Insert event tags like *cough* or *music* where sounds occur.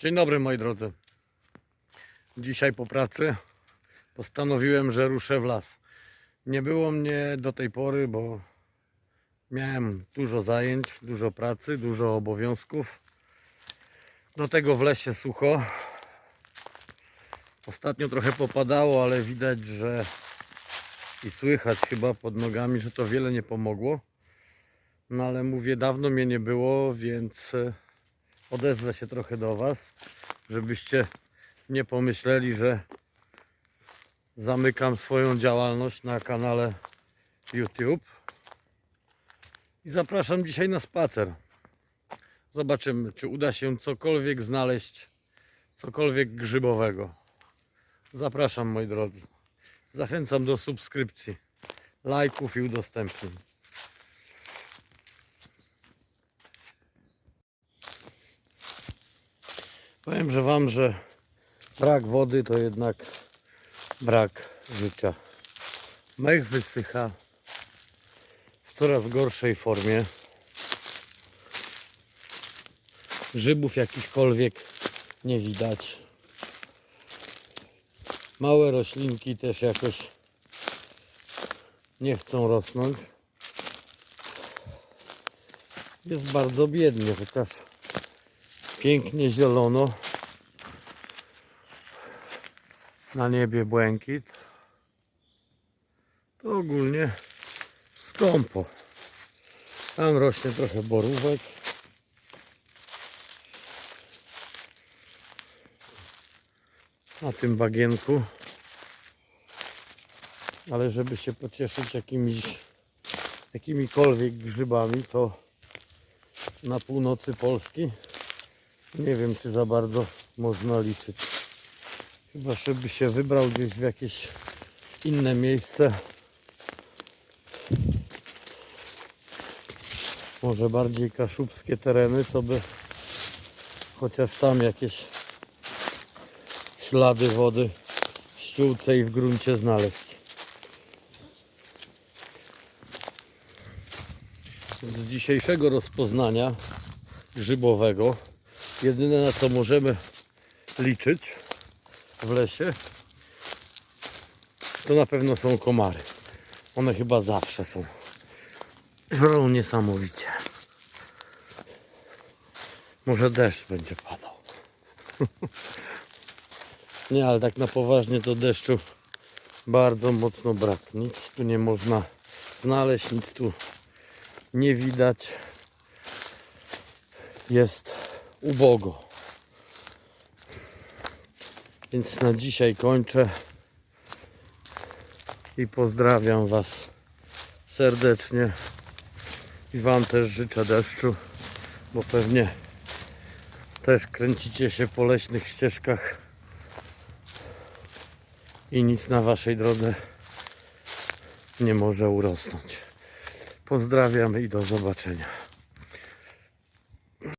Dzień dobry moi drodzy. Dzisiaj po pracy postanowiłem, że ruszę w las. Nie było mnie do tej pory, bo miałem dużo zajęć, dużo pracy, dużo obowiązków. Do tego w lesie sucho. Ostatnio trochę popadało, ale widać, że i słychać chyba pod nogami, że to wiele nie pomogło. No ale mówię, dawno mnie nie było, więc e, odezwę się trochę do Was, żebyście nie pomyśleli, że zamykam swoją działalność na kanale YouTube. I zapraszam dzisiaj na spacer. Zobaczymy, czy uda się cokolwiek znaleźć, cokolwiek grzybowego. Zapraszam moi drodzy. Zachęcam do subskrypcji, lajków i udostępnień. Powiem, że Wam, że brak wody to jednak brak życia. Mech wysycha w coraz gorszej formie. Grzybów jakichkolwiek nie widać. Małe roślinki też jakoś nie chcą rosnąć. Jest bardzo biednie, chociaż pięknie zielono. Na niebie błękit. To ogólnie skąpo. Tam rośnie trochę borówek. Na tym bagienku. Ale żeby się pocieszyć jakimiś jakimikolwiek grzybami, to na północy Polski nie wiem, czy za bardzo można liczyć. Chyba, żeby się wybrał gdzieś w jakieś inne miejsce. Może bardziej kaszubskie tereny, co by chociaż tam jakieś ślady wody w ściółce i w gruncie znaleźć. Z dzisiejszego rozpoznania grzybowego Jedyne na co możemy liczyć w lesie to na pewno są komary. One chyba zawsze są. Żrą niesamowicie. Może deszcz będzie padał. *laughs* Nie, ale tak na poważnie to deszczu bardzo mocno brak. Nic tu nie można znaleźć, nic tu nie widać. Jest ubogo. Więc na dzisiaj kończę i pozdrawiam Was serdecznie i Wam też życzę deszczu, bo pewnie też kręcicie się po leśnych ścieżkach i nic na Waszej drodze nie może urosnąć. Pozdrawiam i do zobaczenia.